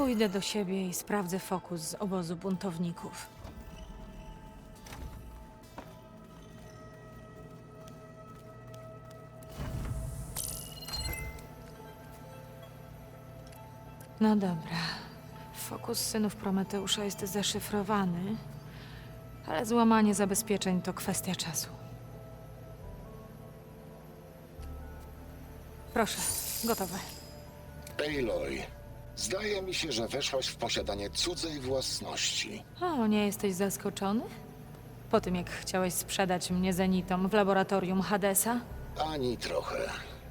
Pójdę do siebie i sprawdzę fokus z obozu buntowników. No dobra. Fokus synów Prometeusza jest zaszyfrowany, ale złamanie zabezpieczeń to kwestia czasu. Proszę, gotowe. Aloy, zdaje mi się, że weszłaś w posiadanie cudzej własności. O, nie jesteś zaskoczony? Po tym, jak chciałeś sprzedać mnie Zenitom w laboratorium Hadesa? Ani trochę.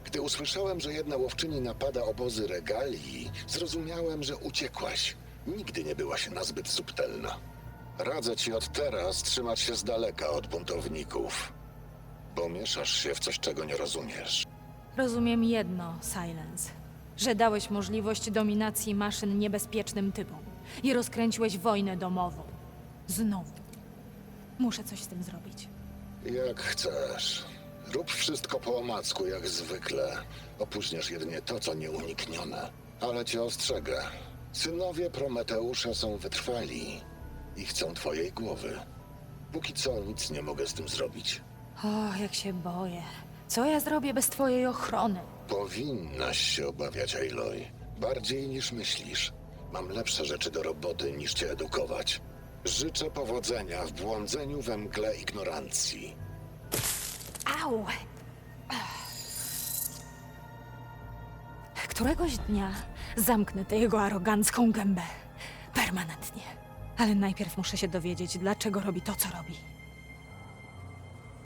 Gdy usłyszałem, że jedna łowczyni napada obozy regalii, zrozumiałem, że uciekłaś. Nigdy nie byłaś nazbyt subtelna. Radzę ci od teraz trzymać się z daleka od buntowników, bo mieszasz się w coś, czego nie rozumiesz. Rozumiem jedno, Silence. Że dałeś możliwość dominacji maszyn niebezpiecznym typom i rozkręciłeś wojnę domową. Znowu. Muszę coś z tym zrobić. Jak chcesz. Rób wszystko po omacku, jak zwykle. Opóźniasz jedynie to, co nieuniknione. Ale cię ostrzegę. Synowie Prometeusza są wytrwali i chcą twojej głowy. Póki co nic nie mogę z tym zrobić. O, jak się boję. Co ja zrobię bez twojej ochrony? Powinnaś się obawiać, Aloy. Bardziej niż myślisz. Mam lepsze rzeczy do roboty niż cię edukować. Życzę powodzenia w błądzeniu we mgle ignorancji. Au! Któregoś dnia zamknę tę jego arogancką gębę. Permanentnie. Ale najpierw muszę się dowiedzieć, dlaczego robi to, co robi.